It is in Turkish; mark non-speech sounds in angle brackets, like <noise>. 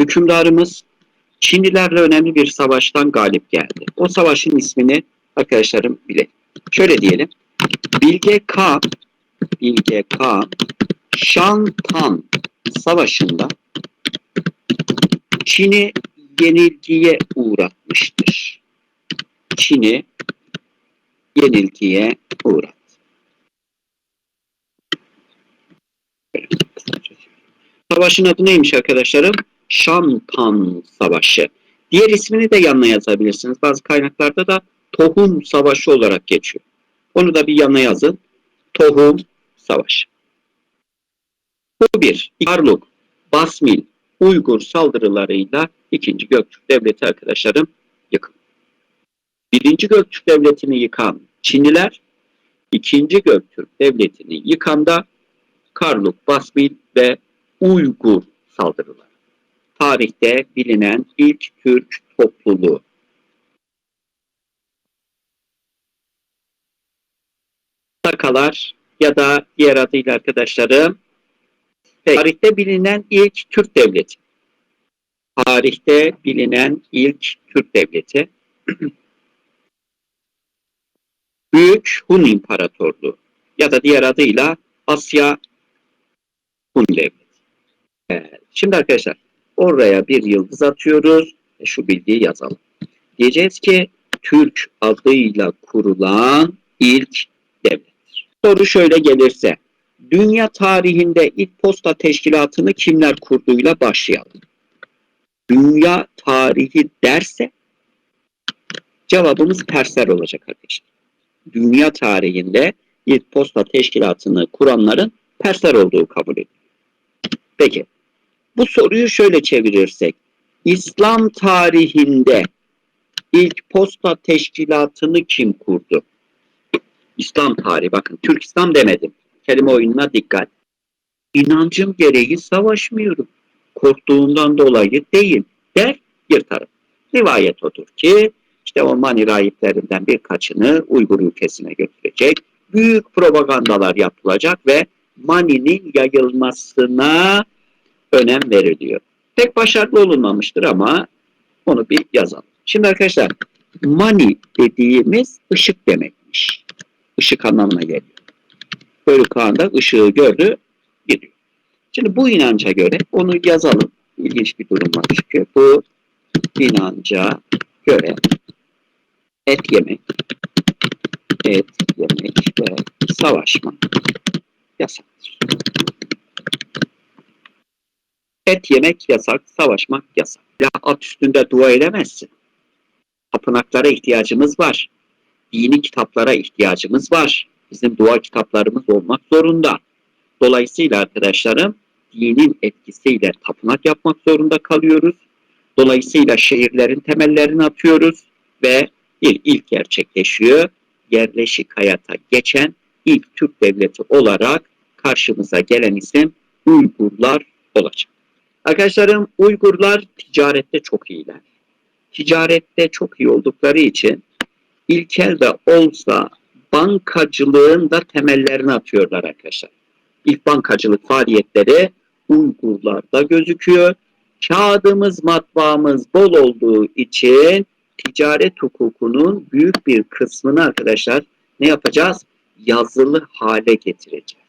Hükümdarımız Çinlilerle önemli bir savaştan galip geldi. O savaşın ismini arkadaşlarım bile. Şöyle diyelim. Bilge Kağan, Bilge Kağan, Şantan Savaşı'nda Çin'i yenilgiye uğratmıştır. Çin'i yenilgiye uğrat. Savaşın adı neymiş arkadaşlarım? Şantan Savaşı. Diğer ismini de yanına yazabilirsiniz. Bazı kaynaklarda da Tohum Savaşı olarak geçiyor. Onu da bir yanına yazın. Tohum Savaşı. Bu bir. Karluk, Basmil, Uygur saldırılarıyla ikinci Göktürk Devleti arkadaşlarım yıkıldı. Birinci Göktürk Devleti'ni yıkan Çinliler, ikinci Göktürk Devleti'ni yıkan da Karluk, Basmil ve Uygur saldırıları. Tarihte bilinen ilk Türk topluluğu. Sakalar ya da diğer adıyla arkadaşlarım tarihte bilinen ilk Türk devleti. Tarihte bilinen ilk Türk devleti. <clears throat> Büyük Hun İmparatorluğu ya da diğer adıyla Asya Hun Devleti. Evet. Şimdi arkadaşlar oraya bir yıldız atıyoruz ve şu bilgiyi yazalım. Diyeceğiz ki Türk adıyla kurulan ilk devlettir. Soru şöyle gelirse dünya tarihinde ilk posta teşkilatını kimler kurduğuyla başlayalım. Dünya tarihi derse cevabımız Persler olacak arkadaşlar. Dünya tarihinde ilk posta teşkilatını kuranların Persler olduğu kabul edilir. Peki bu soruyu şöyle çevirirsek İslam tarihinde ilk posta teşkilatını kim kurdu? İslam tarihi bakın Türk İslam demedim. Kelime oyununa dikkat. İnancım gereği savaşmıyorum. Korktuğundan dolayı değil der yırtarım. Rivayet odur ki işte o Mani rahiplerinden birkaçını Uygur ülkesine götürecek. Büyük propagandalar yapılacak ve Mani'nin yayılmasına önem veriliyor. Pek başarılı olunmamıştır ama onu bir yazalım. Şimdi arkadaşlar Mani dediğimiz ışık demekmiş. Işık anlamına geliyor. Bölük Kağan'da ışığı gördü, gidiyor. Şimdi bu inanca göre onu yazalım. İlginç bir durum var çünkü. Bu inanca göre et yemek, et yemek ve savaşma yasaktır. Et yemek yasak, savaşmak yasak. Ya at üstünde dua edemezsin. Tapınaklara ihtiyacımız var. Dini kitaplara ihtiyacımız var. Bizim dua kitaplarımız olmak zorunda. Dolayısıyla arkadaşlarım dinin etkisiyle tapınak yapmak zorunda kalıyoruz. Dolayısıyla şehirlerin temellerini atıyoruz ve bir ilk gerçekleşiyor. Yerleşik hayata geçen ilk Türk devleti olarak karşımıza gelen isim Uygurlar olacak. Arkadaşlarım Uygurlar ticarette çok iyiler. Ticarette çok iyi oldukları için ilkel de olsa bankacılığın da temellerini atıyorlar arkadaşlar. İlk bankacılık faaliyetleri Uygurlarda gözüküyor. Kağıdımız, matbaamız bol olduğu için ticaret hukukunun büyük bir kısmını arkadaşlar ne yapacağız? Yazılı hale getireceğiz.